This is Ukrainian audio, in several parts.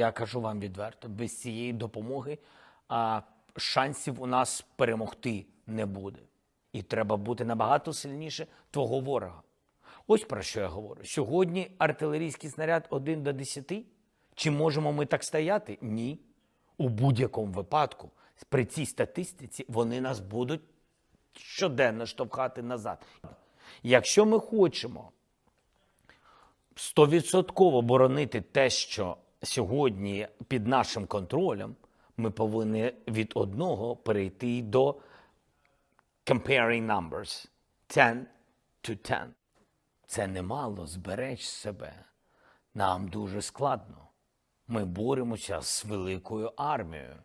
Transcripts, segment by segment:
Я кажу вам відверто, без цієї допомоги а, шансів у нас перемогти не буде. І треба бути набагато сильніше твого ворога. Ось про що я говорю. Сьогодні артилерійський снаряд 1 до 10. Чи можемо ми так стояти? Ні. У будь-якому випадку, при цій статистиці, вони нас будуть щоденно штовхати назад. Якщо ми хочемо стовідсотково боронити те, що сьогодні під нашим контролем, ми повинні від одного перейти до comparing numbers 10 to 10. Це немало, збереч себе. Нам дуже складно. Ми боремося з великою армією.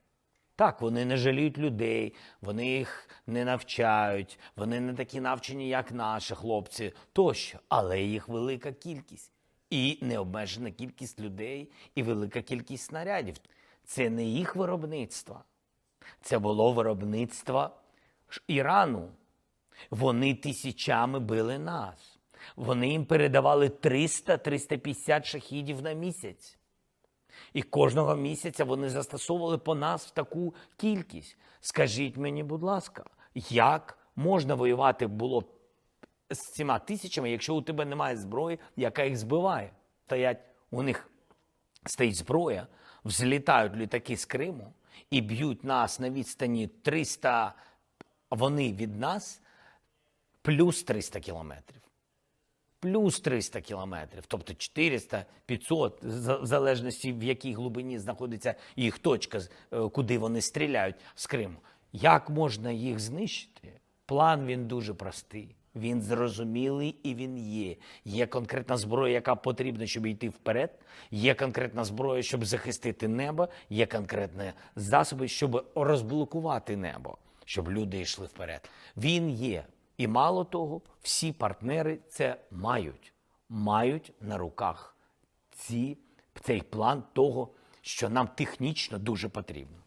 Так, вони не жаліють людей, вони їх не навчають, вони не такі навчені, як наші хлопці, тощо, але їх велика кількість. І необмежена кількість людей, і велика кількість снарядів. Це не їх виробництво. Це було виробництво Ірану. Вони тисячами били нас. Вони їм передавали 300-350 шахідів на місяць. І кожного місяця вони застосовували по нас таку кількість. Скажіть мені, будь ласка, як можна воювати було з цими тисячами, якщо у тебе немає зброї, яка їх збиває? Стоять у них стоїть зброя, взлітають літаки з Криму і б'ють нас на відстані 300, вони від нас плюс 300 кілометрів. Плюс 300 кілометрів, тобто 400, 500, в залежності в якій глибині знаходиться їх точка, е, куди вони стріляють з Криму. Як можна їх знищити? План він дуже простий. Він зрозумілий і він є. Є конкретна зброя, яка потрібна, щоб йти вперед. Є конкретна зброя, щоб захистити небо. Є конкретні засоби, щоб розблокувати небо, щоб люди йшли вперед. Він є. І мало того, всі партнери це мають, мають на руках ці, цей план того, що нам технічно дуже потрібно.